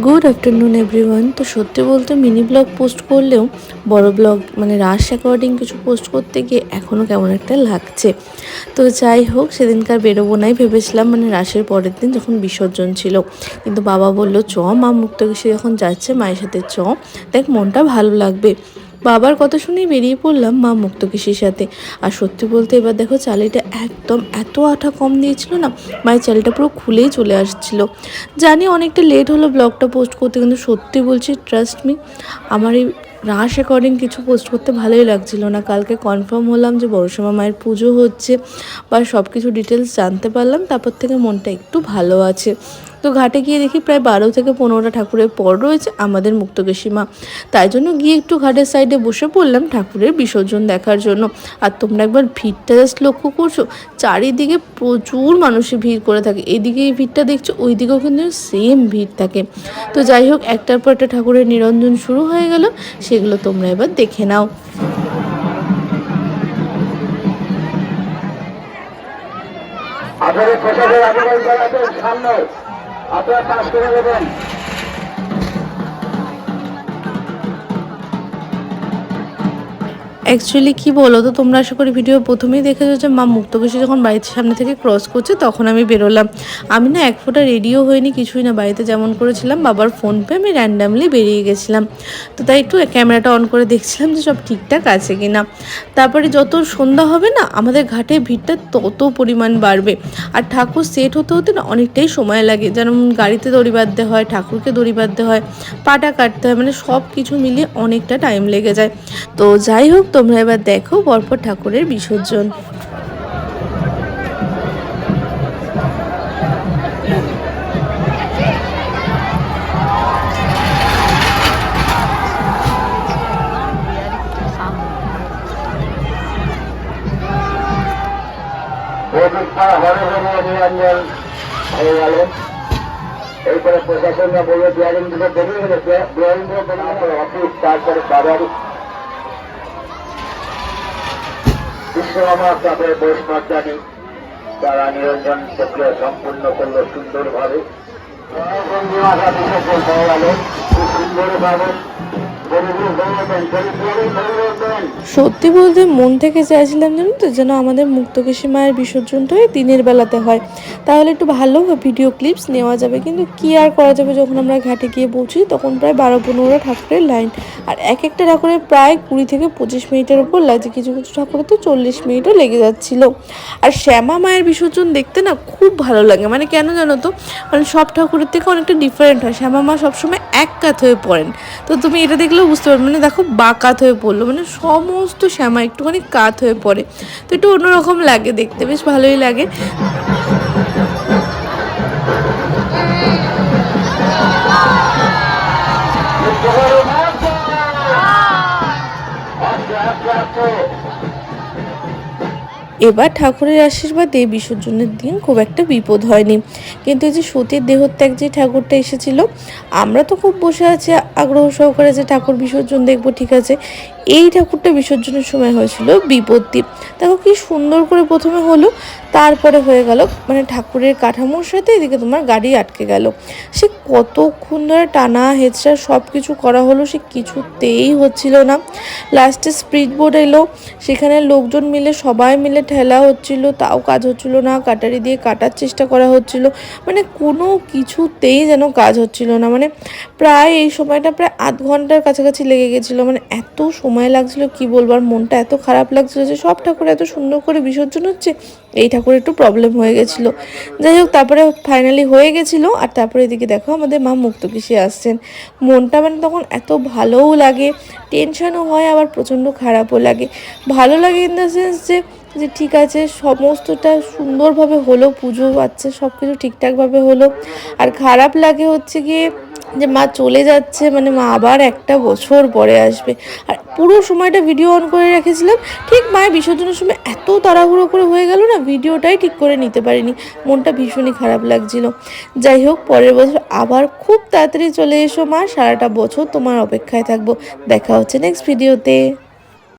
Good afternoon everyone তো সত্যি বলতে মিনি ব্লগ পোস্ট করলেও বড় ব্লগ মানে রাশ অ্যাকর্ডিং কিছু পোস্ট করতে গিয়ে এখনও কেমন একটা লাগছে। তো যাই হোক, সেদিনকার বেরোবো নাই ভেবেছিলাম মানে রাশের পরের দিন যখন বিসর্জন ছিল। কিন্তু বাবা বলল, চ, মা মুক্তকেশী যখন যাচ্ছে, মায়ের সাথে চ। দেখ, মনটা ভালো লাগবে। বাবার কথা শুনেই বেরিয়ে পড়লাম মা মুক্তকেশীর সাথে। আর সত্যি বলতে এবার দেখো চালিটা একদম এত আঠা কম দিয়েছিল না, মায়ের চালটা পুরো খুলেই চলে আসছিল। জানি অনেকটা লেট হলো ব্লগটা পোস্ট করতে, কিন্তু সত্যি বলছি ট্রাস্ট মি আমার এই রাশ অ্যাকর্ডিং কিছু পোস্ট করতে ভালোই লাগছিল না। কালকে কনফার্ম হলাম যে বড়সমা মায়ের পুজো হচ্ছে, বা সব কিছু ডিটেলস জানতে পারলাম, তারপর থেকে মনটা একটু ভালো আছে। তো ঘাটে গিয়ে দেখি প্রায় বারো থেকে পনেরোটা ঠাকুরের পর রয়েছে আমাদের মুক্তকেশী মা তাই জন্য গিয়ে একটু ঘাটের সাইডে বসে পড়লাম ঠাকুরের বিসর্জন দেখার জন্য। আর তোমরা একবার ভিড়টা জাস্ট লক্ষ্য করছ, চারিদিকে প্রচুর মানুষের ভিড় করে থাকে। এদিকে এই ভিড়টা দেখছ ওই দিকেও কিন্তু সেম ভিড় থাকে। তো যাই হোক, একটার পর একটা ঠাকুরের নিরঞ্জন শুরু হয়ে গেল, সেগুলো তোমরা এবার দেখে নাও। আপনাদের প্রশাসন আবেদন জানাবেন সামনে আপনারা পাশ করে দেবেন অ্যাকচুয়ালি কি বলো তো তোমরা আশা করি ভিডিও প্রথমেই দেখেছ যে মা মুক্তকেশী যখন বাড়ির সামনে থেকে ক্রস করছে, তখন আমি বেরোলাম। আমি না এক ফোঁটা রেডিও হয়নি, কিছুই না, বাড়িতে যেমন করেছিলাম, বাবার ফোন পে আমি র্যান্ডামলি বেরিয়ে গেছিলাম। তো তাই একটু ক্যামেরাটা অন করে দেখছিলাম যে সব ঠিকঠাক আছে কি না তারপরে যত সন্ধ্যা হবে না, আমাদের ঘাটে ভিড়টা তত পরিমাণ বাড়বে। আর ঠাকুর সেট হতে হতে না অনেকটাই সময় লাগে। যেমন গাড়িতে দড়ি বাঁধতে হয়, ঠাকুরকে দড়ি বাঁধতে হয়, পাটা কাটতে হয় মানে সব কিছু মিলিয়ে অনেকটা টাইম লেগে যায়। তো যাই হোক তোমরা এবার দেখো পরপর ঠাকুরের বিসর্জন। এরপরে প্রশাসনরা বলল বিয়ারিং দিকে বেরিয়ে গেলে বিয়ারিং গেলে অফিস তারপরে বাজার বিশ্বকর্মা তাদের বৈষ্ণব জানি তারা নিরঞ্জন প্রক্রিয়া সম্পূর্ণ করল সুন্দরভাবে। সুন্দরভাবে সত্যি বলতে মন থেকে চাইছিলাম জানো তো, যেন আমাদের মুক্তকেশী মায়ের বিসর্জনটা ওই দিনের বেলাতে হয়। তাহলে একটু ভালো ভিডিও ক্লিপস নেওয়া যাবে। কিন্তু কি আর করা যাবে যখন আমরা ঘাটে গিয়ে পৌঁছি, তখন প্রায় বারো পনেরো ঠাকুরের লাইন আর এক একটা ঠাকুরের প্রায় কুড়ি থেকে পঁচিশ মিনিটের উপর লাগছে। কিছু কিছু ঠাকুরের তো চল্লিশ মিনিটও লেগে যাচ্ছিল। আর শ্যামা মায়ের বিসর্জন দেখতে না খুব ভালো লাগে। মানে কেন জানো তো? মানে সব ঠাকুরের থেকে অনেকটা ডিফারেন্ট হয়। শ্যামা মা সবসময় এক কাত হয়ে পড়েন। তো তুমি এটা দেখলেও বুঝতে পারবে। মানে দেখো বাকাত হয়ে পড়ল মানে সমস্ত শ্যামা একটুখানি কাত হয়ে পড়ে। তো একটু অন্যরকম লাগে দেখতে, বেশ ভালোই লাগে। এবার ঠাকুরের আশীর্বাদে বিসর্জনের দিন খুব একটা বিপদ হয়নি। কিন্তু এই যে সতীর দেহত্যাগ যে ঠাকুরটা এসেছিল, আমরা তো খুব বসে আছি, আগ্রহ সহকারে যে ঠাকুর বিসর্জন দেখব, ঠিক আছে। এই ঠাকুরটা বিসর্জনের সময় হয়েছিল বিপত্তি। দেখো কি সুন্দর করে প্রথমে হলো তারপরে হয়ে গেল মানে ঠাকুরের কাঠামোর সাথে এদিকে তোমার গাড়ি আটকে গেল। সে কতক্ষণ ধরে টানা হেঁচড়া সব কিছু করা হলো, সে কিছুতেই হচ্ছিল না। লাস্টে স্পিড বোর্ড এলো, সেখানে লোকজন মিলে, সবাই মিলে ঠেলা হচ্ছিল, তাও কাজ হচ্ছিল না, কাটারি দিয়ে কাটার চেষ্টা করা হচ্ছিল। মানে কোনো কিছুতেই যেন কাজ হচ্ছিল না মানে প্রায় এই সময়টা প্রায় আধ ঘণ্টার কাছাকাছি লেগে গেছিল। মানে এত সময় লাগছিল, কি বলব, আর মনটা এত খারাপ লাগছিল যে সব ঠাকুর এত সুন্দর করে বিসর্জন হচ্ছে, এই ঠাকুর একটু প্রবলেম হয়ে গেছিল। যাই হোক, তারপরে ফাইনালি হয়ে গেছিল। আর তারপরে এদিকে দেখো, আমাদের মা মুক্তকিসে আসছেন। মনটা মানে তখন এত ভালোও লাগে টেনশনও হয়, আবার প্রচণ্ড খারাপও লাগে। ভালো লাগে ইন দ্য সেন্স যে যে ঠিক আছে, সমস্তটা সুন্দরভাবে হলো, পুজো বাচ্চা সব কিছু ঠিকঠাকভাবে হলো। আর খারাপ লাগে হচ্ছে গিয়ে যে মা চলে যাচ্ছে মানে মা আবার একটা বছর পরে আসবে। আর পুরো সময়টা ভিডিও অন করে রেখেছিলাম, ঠিক মায়ের বিসর্জনের সময় এত তাড়াহুড়ো করে হয়ে গেল না ভিডিওটাই ঠিক করে নিতে পারিনি। মনটা ভীষণই খারাপ লাগছিল। যাই হোক, পরের বছর আবার খুব তাড়াতাড়ি চলে এসো মা, সারাটা বছর তোমার অপেক্ষায় থাকব। দেখা হচ্ছে নেক্সট ভিডিওতে